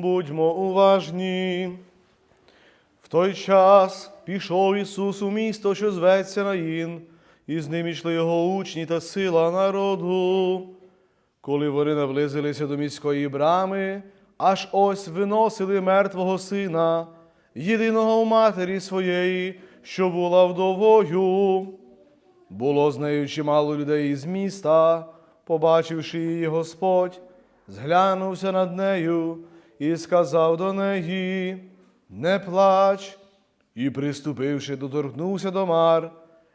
Будьмо уважні. В той час пішов Ісус у місто, що зветься Наїн, і з ним йшли його учні та сила народу. Коли вони наблизилися до міської брами, аж ось виносили мертвого сина, єдиного у матері своєї, що була вдовою. Було з нею чимало людей із міста, побачивши її Господь, зглянувся над нею і сказав до неї: Не плач. І, приступивши, доторкнувся до мар,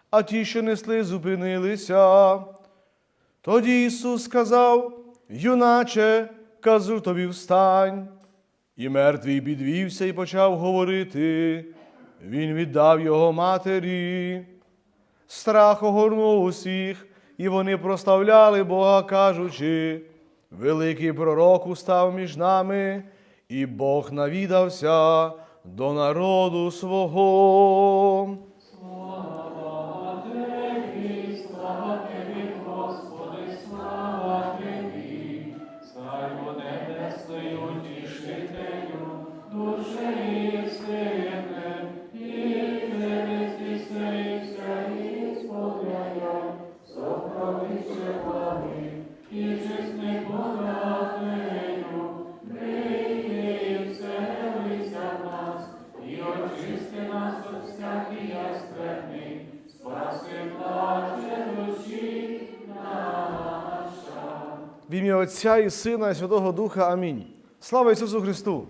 а ті, що несли, зупинилися. Тоді Ісус сказав: Юначе, кажу тобі встань. І мертвий підвівся і почав говорити. Він віддав його матері. Страх огорнув усіх, і вони прославляли Бога, кажучи, великий пророк устав між нами, і Бог навідався до народу свого. Отця і Сина, і Святого Духа. Амінь. Слава Ісусу Христу!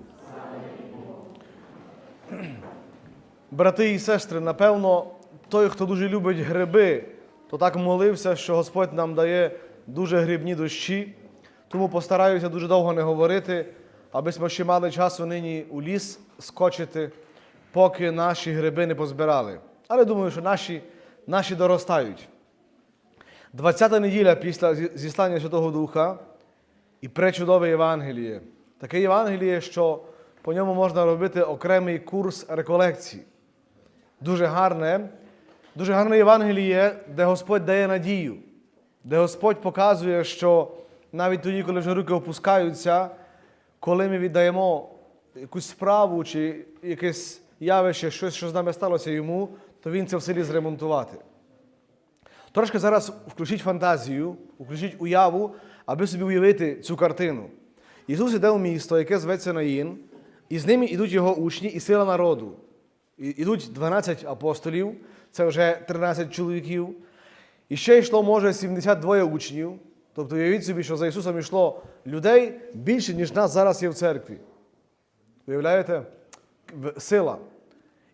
Брати і сестри, напевно, той, хто дуже любить гриби, то так молився, що Господь нам дає дуже грибні дощі. Тому постараюся дуже довго не говорити, аби ми ще мали часу нині у ліс скочити, поки наші гриби не позбирали. Але думаю, що наші, наші доростають. 20-та неділя після зі- зіслання Святого Духа і пречудове Євангеліє. Таке Євангеліє, що по ньому можна робити окремий курс реколекцій. Дуже гарне, дуже гарне Євангеліє, де Господь дає надію, де Господь показує, що навіть тоді, коли вже руки опускаються, коли ми віддаємо якусь справу чи якесь явище, щось, що з нами сталося йому, то він це в селі зремонтувати. Трошки зараз включіть фантазію, включіть уяву, аби собі уявити цю картину. Ісус іде у місто, яке зветься Наїн, і з ними йдуть його учні і сила народу. Ідуть 12 апостолів, це вже 13 чоловіків. І ще йшло, може, 72 учнів. Тобто уявіть собі, що за Ісусом йшло людей більше, ніж нас зараз є в церкві. Уявляєте? Сила.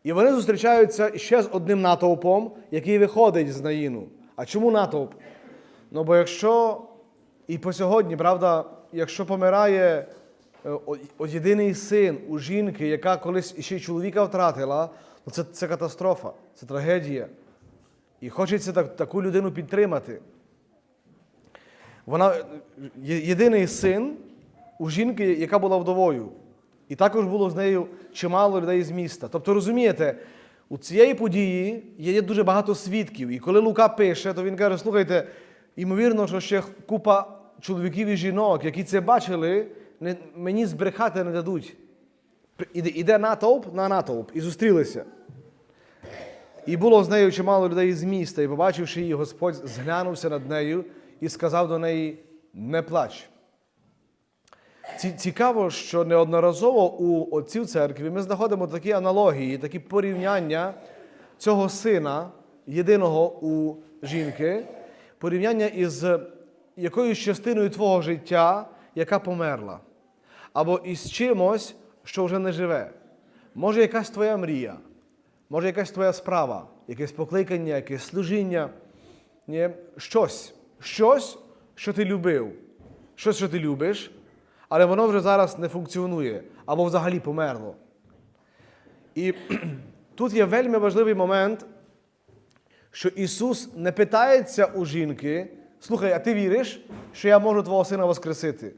І вони зустрічаються ще з одним натовпом, який виходить з Наїну. А чому натовп? Ну, бо якщо і по сьогодні, правда, якщо помирає е, єдиний син у жінки, яка колись ще й чоловіка втратила, то це, це катастрофа, це трагедія. І хочеться так, таку людину підтримати. Вона єдиний син у жінки, яка була вдовою. І також було з нею чимало людей з міста. Тобто, розумієте, у цієї події є дуже багато свідків. І коли Лука пише, то він каже: слухайте, ймовірно, що ще купа чоловіків і жінок, які це бачили, не- мені збрехати не дадуть. Іде, іде натовп на натовп і зустрілися. І було з нею чимало людей з міста, і побачивши її, Господь зглянувся над нею і сказав до неї: не плач. Цікаво, що неодноразово у отців церкві ми знаходимо такі аналогії, такі порівняння цього сина, єдиного у жінки, порівняння із якоюсь частиною твого життя, яка померла, або із чимось, що вже не живе. Може, якась твоя мрія, може, якась твоя справа, якесь покликання, якесь служіння, ні? щось, щось, що ти любив, щось, що ти любиш, але воно вже зараз не функціонує або взагалі померло. І тут є вельми важливий момент, що Ісус не питається у жінки, слухай, а ти віриш, що я можу твого сина воскресити?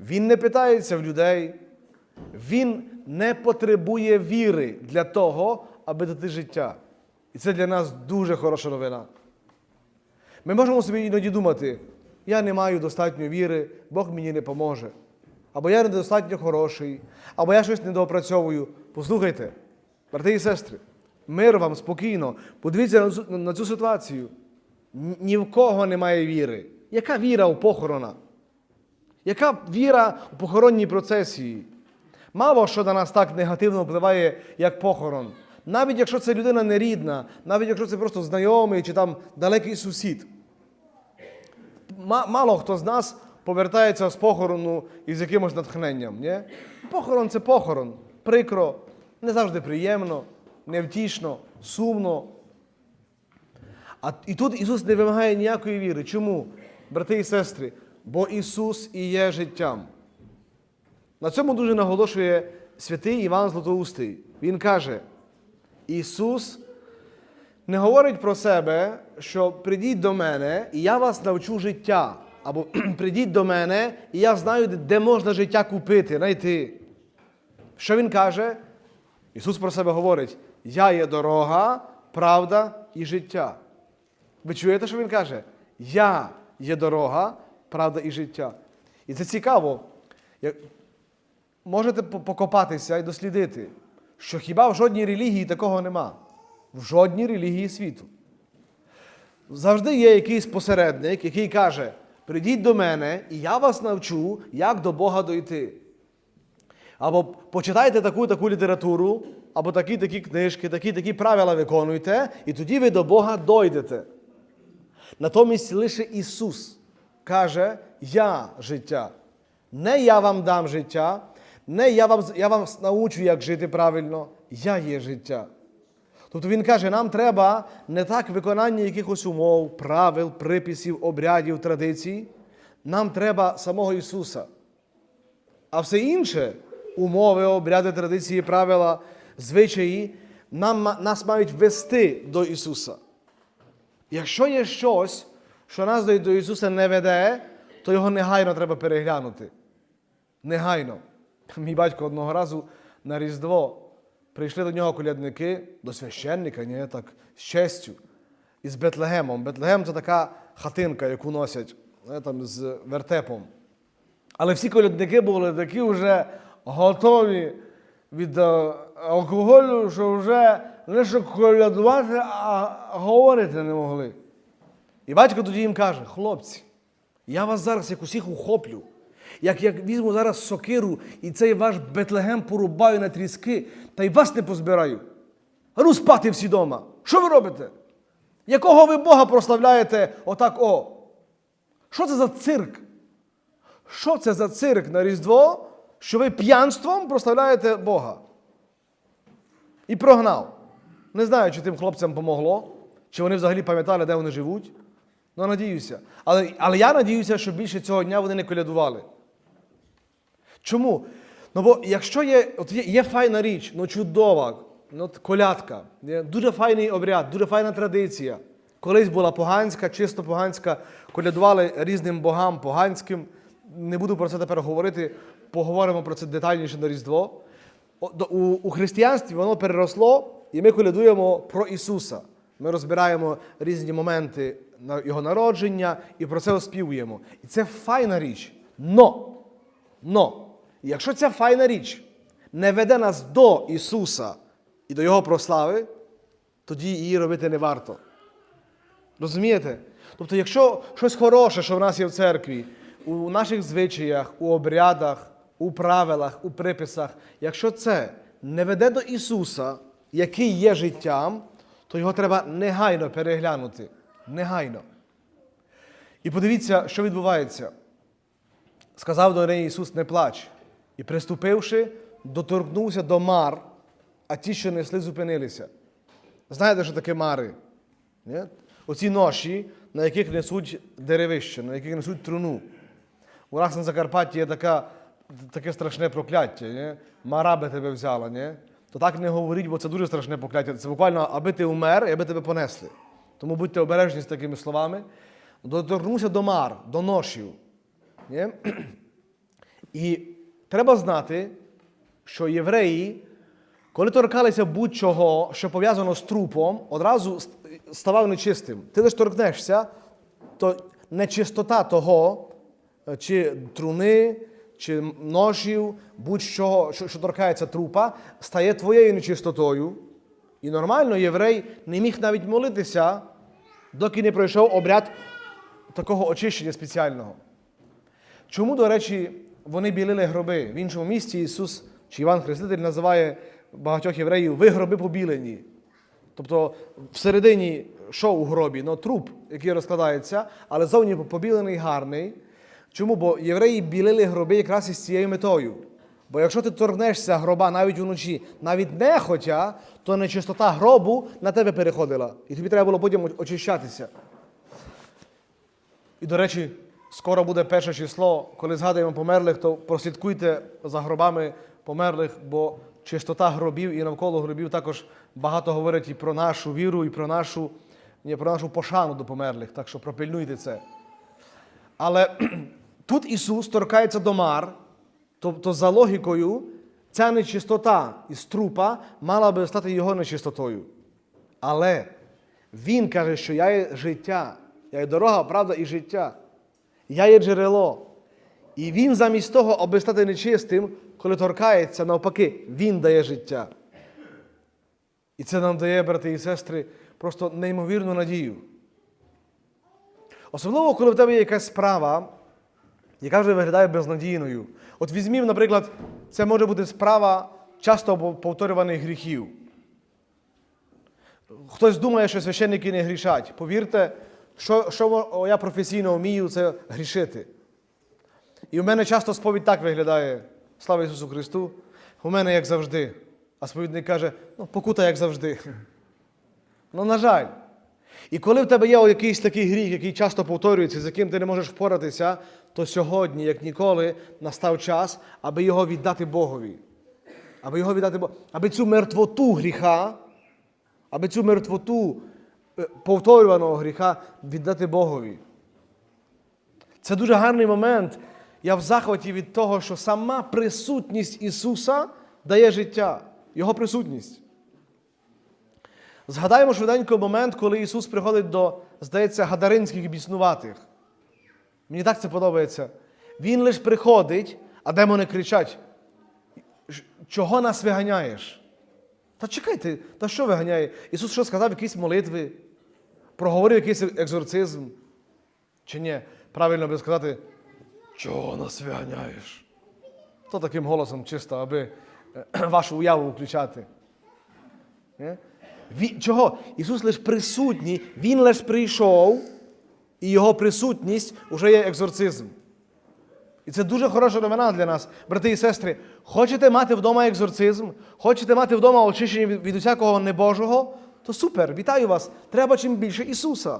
Він не питається в людей, Він не потребує віри для того, аби дати життя. І це для нас дуже хороша новина. Ми можемо собі іноді думати, я не маю достатньо віри, Бог мені не поможе. або я недостатньо хороший, або я щось недоопрацьовую. Послухайте, брати і сестри, мир вам спокійно. Подивіться на цю, ситуацію. Ні в кого немає віри. Яка віра у похорона? Яка віра у похоронній процесії? Мало що на нас так негативно впливає, як похорон. Навіть якщо це людина нерідна, навіть якщо це просто знайомий чи там далекий сусід. Мало хто з нас повертається з похорону із якимось натхненням. Ні? Похорон це похорон. Прикро, не завжди приємно, невтішно, сумно. А і тут Ісус не вимагає ніякої віри. Чому, брати і сестри? Бо Ісус і є життям. На цьому дуже наголошує святий Іван Златоустий. Він каже: Ісус не говорить про себе, що прийдіть до мене, і я вас навчу життя. Або прийдіть до мене, і я знаю, де можна життя купити, знайти. Що він каже? Ісус про себе говорить: Я є дорога, правда і життя. Ви чуєте, що він каже? Я є дорога, правда і життя. І це цікаво. Можете покопатися і дослідити, що хіба в жодній релігії такого нема. В жодній релігії світу. Завжди є якийсь посередник, який каже: прийдіть до мене, і я вас навчу, як до Бога дойти. Або почитайте таку таку літературу, або такі такі книжки, такі такі правила виконуйте, і тоді ви до Бога дойдете. Натомість лише Ісус каже: Я життя. Не я вам дам життя, не я вам, я вам научу, як жити правильно, я є життя. Тобто Він каже, нам треба не так виконання якихось умов, правил, приписів, обрядів, традицій. Нам треба самого Ісуса. А все інше умови, обряди, традиції, правила, звичаї нам, нас мають вести до Ісуса. Якщо є щось, що нас до Ісуса не веде, то його негайно треба переглянути. Негайно. Мій батько одного разу на Різдво прийшли до нього колядники, до священника, ні, так, з честю, із Бетлегемом. Бетлегем це така хатинка, яку носять е, там, з вертепом. Але всі колядники були такі вже готові від е, алкоголю, що вже що колядувати, а говорити не могли. І батько тоді їм каже: хлопці, я вас зараз як усіх ухоплю. Як, як візьму зараз сокиру і цей ваш Бетлегем порубаю на тріски, та й вас не позбираю. Ну спати всі дома. Що ви робите? Якого ви Бога прославляєте отак о? Що це за цирк? Що це за цирк на Різдво, що ви п'янством прославляєте Бога? І прогнав. Не знаю, чи тим хлопцям помогло, чи вони взагалі пам'ятали, де вони живуть. Ну, надіюся. Але, але я надіюся, що більше цього дня вони не колядували. Чому? Ну бо якщо є, от є, є файна річ, ну чудова, ну, колядка, є дуже файний обряд, дуже файна традиція. Колись була поганська, чисто поганська, колядували різним богам поганським. Не буду про це тепер говорити, поговоримо про це детальніше на Різдво. У, християнстві воно переросло, і ми колядуємо про Ісуса. Ми розбираємо різні моменти Його народження і про це оспівуємо. І це файна річ. Но Но, якщо ця файна річ не веде нас до Ісуса і до Його прослави, тоді її робити не варто. Розумієте? Тобто, якщо щось хороше, що в нас є в церкві, у наших звичаях, у обрядах, у правилах, у приписах, якщо це не веде до Ісуса, який є життям, то його треба негайно переглянути. Негайно. І подивіться, що відбувається. Сказав до неї Ісус, не плач. І приступивши, доторкнувся до мар, а ті, що несли, зупинилися. Знаєте, що таке мари? Ні? Оці ноші, на яких несуть деревище, на яких несуть труну. У нас на Закарпатті є така, таке страшне прокляття. Ні? Мара би тебе взяла. Ні? То так не говоріть, бо це дуже страшне прокляття. Це буквально, аби ти умер і аби тебе понесли. Тому будьте обережні з такими словами. Доторкнувся до мар, до ношів. Ні? І треба знати, що євреї, коли торкалися будь-чого, що пов'язано з трупом, одразу ст- ставав нечистим. Ти лише торкнешся, то нечистота того, чи труни, чи ношів, будь-що, що, що торкається трупа, стає твоєю нечистотою. І нормально єврей не міг навіть молитися, доки не пройшов обряд такого очищення спеціального. Чому, до речі, вони білили гроби? В іншому місці Ісус чи Іван Хреститель називає багатьох євреїв ви гроби побілені. Тобто всередині що у гробі? Ну, труп, який розкладається, але зовні побілений гарний. Чому? Бо євреї білили гроби якраз із цією метою. Бо якщо ти торкнешся гроба навіть уночі, навіть нехотя, то нечистота гробу на тебе переходила. І тобі треба було потім очищатися. І, до речі, скоро буде перше число, коли згадуємо померлих, то прослідкуйте за гробами померлих, бо чистота гробів і навколо гробів також багато говорить і про нашу віру, і про нашу, ні, про нашу пошану до померлих. Так що пропильнуйте це. Але тут Ісус торкається до мар, тобто за логікою, ця нечистота із трупа мала би стати його нечистотою. Але Він каже, що я є життя, я є дорога, правда і життя. Я є джерело. І він замість того, аби стати нечистим, коли торкається, навпаки, він дає життя. І це нам дає, брати і сестри, просто неймовірну надію. Особливо, коли в тебе є якась справа, яка вже виглядає безнадійною. От візьмів, наприклад, це може бути справа часто повторюваних гріхів. Хтось думає, що священники не грішать. Повірте, що, що я професійно вмію, це грішити. І в мене часто сповідь так виглядає. Слава Ісусу Христу! У мене як завжди. А сповідник каже, ну, покута як завжди. Ну, на жаль. І коли в тебе є якийсь такий гріх, який часто повторюється, з яким ти не можеш впоратися, то сьогодні, як ніколи, настав час, аби його віддати Богові. Аби його віддати Богові. Аби цю мертвоту гріха, аби цю мертвоту е, повторюваного гріха віддати Богові. Це дуже гарний момент. Я в захваті від того, що сама присутність Ісуса дає життя, Його присутність. Згадаємо швиденько момент, коли Ісус приходить до, здається, гадаринських біснуватих. Мені так це подобається. Він лише приходить, а демони кричать: чого нас виганяєш? Та чекайте, та що виганяє? Ісус що сказав, якісь молитви, проговорив якийсь екзорцизм? Чи ні? Правильно би сказати, чого нас виганяєш? То таким голосом чисто, аби е, вашу уяву включати. Ні? Чого? Ісус лише присутній, Він лише прийшов, і Його присутність вже є екзорцизм. І це дуже хороша новина для нас, брати і сестри. Хочете мати вдома екзорцизм, хочете мати вдома очищення від, усякого небожого, то супер, вітаю вас. Треба чим більше Ісуса.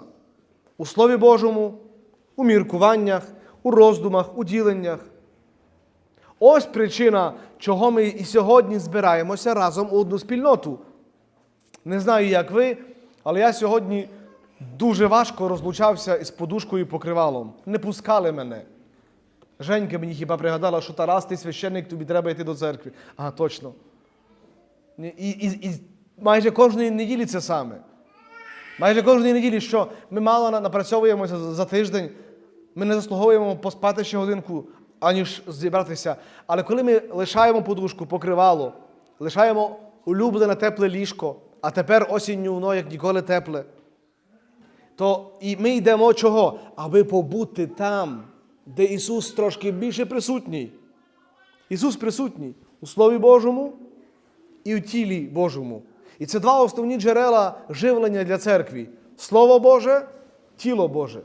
У Слові Божому, у міркуваннях, у роздумах, у діленнях. Ось причина, чого ми і сьогодні збираємося разом у одну спільноту. Не знаю, як ви, але я сьогодні дуже важко розлучався із подушкою і покривалом. Не пускали мене. Женька мені хіба пригадала, що Тарас, ти священник, тобі треба йти до церкви. Ага, точно. І, і, і майже кожної неділі це саме. Майже кожної неділі, що ми мало напрацьовуємося за тиждень, ми не заслуговуємо поспати ще годинку, аніж зібратися. Але коли ми лишаємо подушку, покривало, лишаємо улюблене тепле ліжко, а тепер осінню воно, як ніколи тепле, то і ми йдемо чого? Аби побути там, де Ісус трошки більше присутній. Ісус присутній у Слові Божому і у тілі Божому. І це два основні джерела живлення для церкви: Слово Боже, тіло Боже.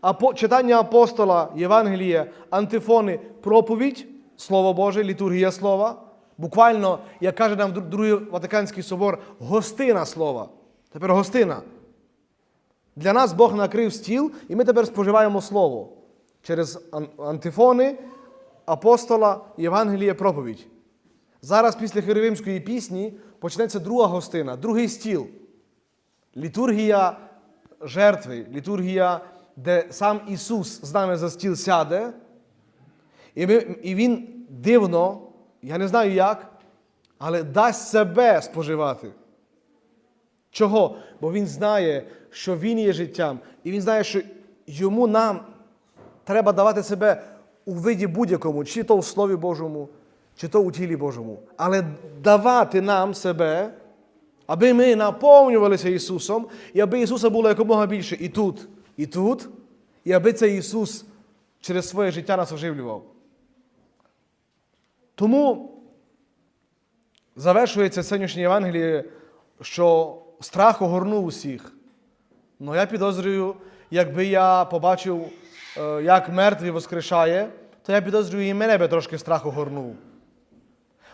Апо, читання апостола, Євангелія, антифони, проповідь, Слово Боже, літургія слова. Буквально, як каже нам Другий Ватиканський собор, гостина слова. Тепер гостина. Для нас Бог накрив стіл, і ми тепер споживаємо Слово через антифони, апостола, Євангелія, проповідь. Зараз після Херовимської пісні почнеться друга гостина, другий стіл. Літургія жертви, літургія, де сам Ісус з нами за стіл сяде, і, ми, і Він дивно, я не знаю як, але дасть себе споживати. Чого? Бо Він знає, що Він є життям, і Він знає, що йому нам треба давати себе у виді будь-якому, чи то в Слові Божому, чи то у тілі Божому. Але давати нам себе, аби ми наповнювалися Ісусом, і аби Ісуса було якомога більше і тут, і тут, і аби цей Ісус через своє життя нас оживлював. Тому завершується сьогоднішнє Євангеліє, що страх огорнув усіх. Ну я підозрюю, якби я побачив, е, як мертвий воскрешає, то я підозрюю, і мене би трошки страх огорнув.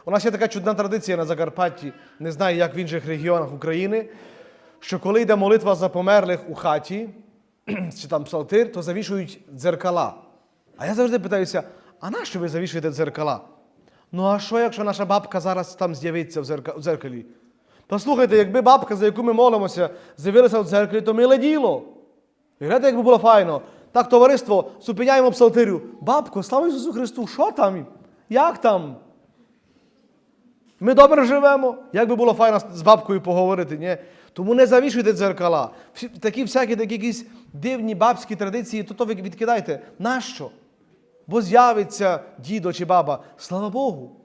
У нас є така чудна традиція на Закарпатті, не знаю, як в інших регіонах України, що коли йде молитва за померлих у хаті, чи там псалтир, то завішують дзеркала. А я завжди питаюся: а нащо ви завішуєте дзеркала? Ну а що, якщо наша бабка зараз там з'явиться в зерка- в дзеркалі? Послухайте, якби бабка, за яку ми молимося, з'явилася в дзеркалі, то миле діло. І гляньте, якби було файно. Так, товариство, зупиняємо псалтирю. Бабко, слава Ісусу Христу, що там? Як там? Ми добре живемо. Як би було файно з бабкою поговорити, ні? Тому не завішуйте дзеркала. Такі всякі такі якісь дивні бабські традиції, то то ви відкидайте. Нащо? Бо з'явиться дідо чи баба. Слава Богу.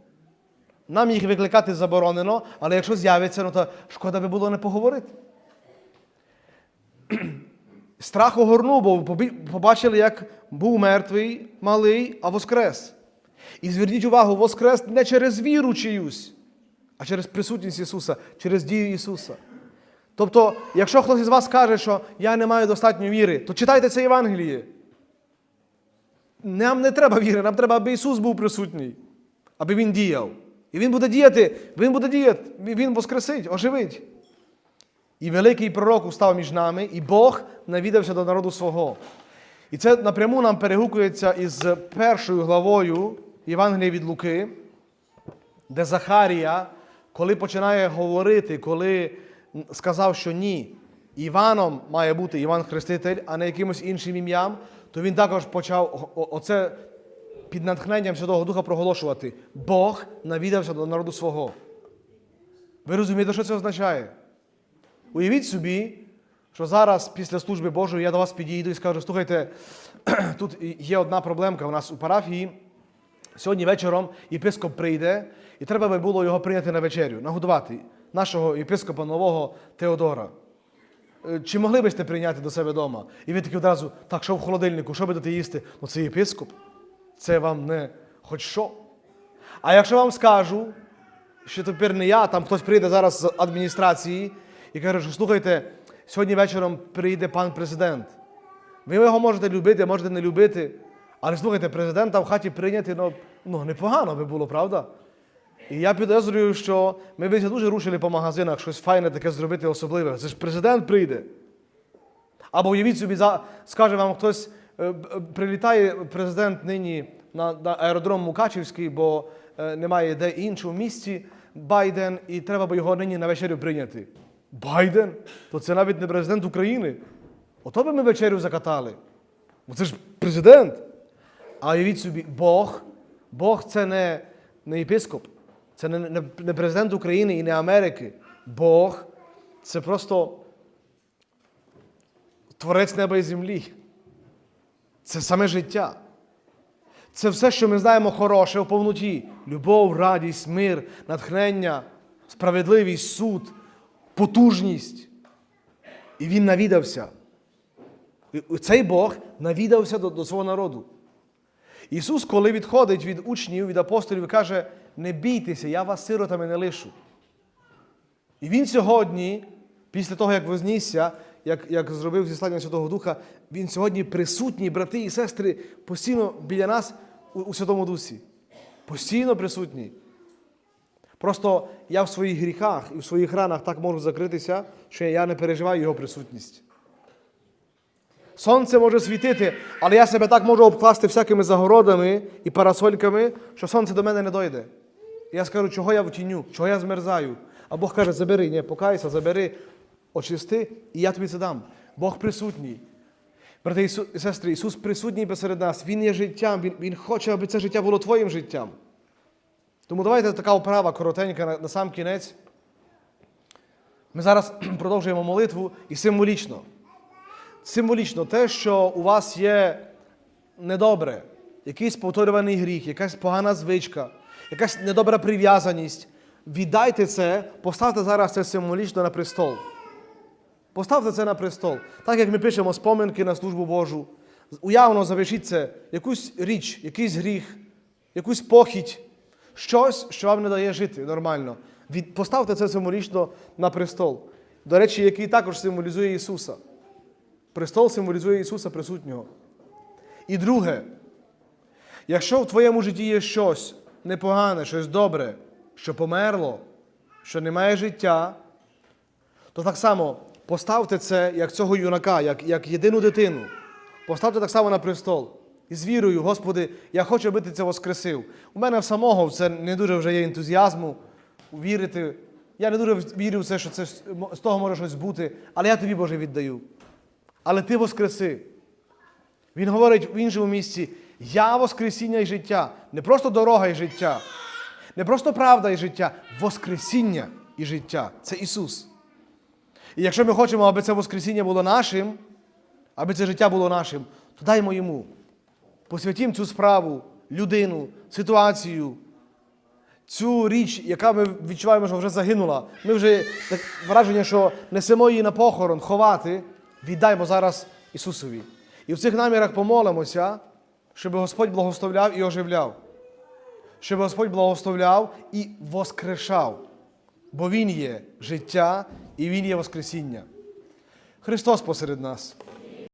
Нам їх викликати заборонено, але якщо з'явиться, ну то шкода би було не поговорити. Страх огорнув, бо побачили, як був мертвий, малий, а воскрес. І зверніть увагу, воскрес не через віру чиюсь, а через присутність Ісуса, через дію Ісуса. Тобто, якщо хтось із вас каже, що я не маю достатньо віри, то читайте це Євангеліє. Нам не треба віри, нам треба, аби Ісус був присутній, аби Він діяв. І Він буде діяти, Він буде діяти, Він воскресить, оживить. І великий пророк устав між нами, і Бог навідався до народу свого. І це напряму нам перегукується із першою главою Євангелія від Луки, де Захарія, коли починає говорити, коли сказав, що ні, Іваном має бути Іван Хреститель, а не якимось іншим ім'ям, то він також почав оце під натхненням Святого Духа проголошувати. Бог навідався до народу свого. Ви розумієте, що це означає? Уявіть собі, що зараз після служби Божої я до вас підійду і скажу, слухайте, тут є одна проблемка у нас у парафії. Сьогодні вечором єпископ прийде, і треба би було його прийняти на вечерю, нагодувати нашого єпископа нового Теодора. Е, Чи могли б сте прийняти до себе вдома? І ви такі одразу, так, що в холодильнику, що будете їсти? Ну це єпископ. Це вам не хоч що. А якщо вам скажу, що тепер не я, там хтось прийде зараз з адміністрації і каже, що слухайте, сьогодні вечором прийде пан президент. Ви його можете любити, можете не любити. Але слухайте, президента в хаті прийняти, ну, ну непогано би було, правда? І я підозрюю, що ми б дуже рушили по магазинах щось файне таке зробити особливе. Це ж президент прийде. Або уявіть собі, скаже вам хтось, прилітає президент нині на, на аеродром Мукачівський, бо е, немає де іншого місці Байден, і треба би його нині на вечерю прийняти. Байден? То це навіть не президент України. Ото би ми вечерю закатали. Бо це ж президент. А уявіть собі, Бог, Бог це не, не єпископ, це не, не, не президент України і не Америки. Бог це просто творець неба і землі. Це саме життя. Це все, що ми знаємо хороше в повноті. Любов, радість, мир, натхнення, справедливість, суд, потужність. І він навідався. І Цей Бог навідався до, до свого народу. Ісус, коли відходить від учнів, від апостолів, каже: не бійтеся, я вас сиротами не лишу. І Він сьогодні, після того, як вознісся, як, як зробив зіслання Святого Духа, Він сьогодні присутній, брати і сестри, постійно біля нас у, у Святому Дусі. Постійно присутній. Просто я в своїх гріхах і в своїх ранах так можу закритися, що я не переживаю Його присутність. Сонце може світити, але я себе так можу обкласти всякими загородами і парасольками, що сонце до мене не дойде. Я скажу, чого я в тіню, чого я змерзаю. А Бог каже, забери, ні, покайся, забери, очисти, і я тобі це дам. Бог присутній. Брати і сестри, Ісус присутній посеред нас, Він є життям, Він, Він хоче, аби це життя було твоїм життям. Тому давайте така вправа коротенька на, на сам кінець. Ми зараз продовжуємо молитву і символічно. Символічно те, що у вас є недобре, якийсь повторюваний гріх, якась погана звичка, якась недобра прив'язаність, віддайте це, поставте зараз це символічно на престол. Поставте це на престол. Так як ми пишемо споминки на службу Божу, уявно запишіть це, якусь річ, якийсь гріх, якусь похідь, щось, що вам не дає жити нормально. Поставте це символічно на престол. До речі, який також символізує Ісуса. Престол символізує Ісуса присутнього. І друге, якщо в твоєму житті є щось непогане, щось добре, що померло, що не має життя, то так само поставте це як цього юнака, як, як єдину дитину. Поставте так само на престол. І з вірою, Господи, я хочу, аби ти це воскресив. У мене в самого це не дуже вже є ентузіазму вірити. Я не дуже вірю в це, що це з того може щось бути, але я тобі, Боже, віддаю. Але ти воскреси. Він говорить в іншому місці: Я Воскресіння і життя. Не просто дорога і життя, не просто правда і життя, Воскресіння і життя. Це Ісус. І якщо ми хочемо, аби це Воскресіння було нашим, аби це життя було нашим, то даймо йому. Посвятім цю справу, людину, ситуацію, цю річ, яка ми відчуваємо, що вже загинула. Ми вже так враження, що несемо її на похорон, ховати, віддаймо зараз Ісусові. І в цих намірах помолимося, щоб Господь благословляв і оживляв. Щоб Господь благословляв і воскрешав. Бо Він є життя і Він є Воскресіння. Христос посеред нас.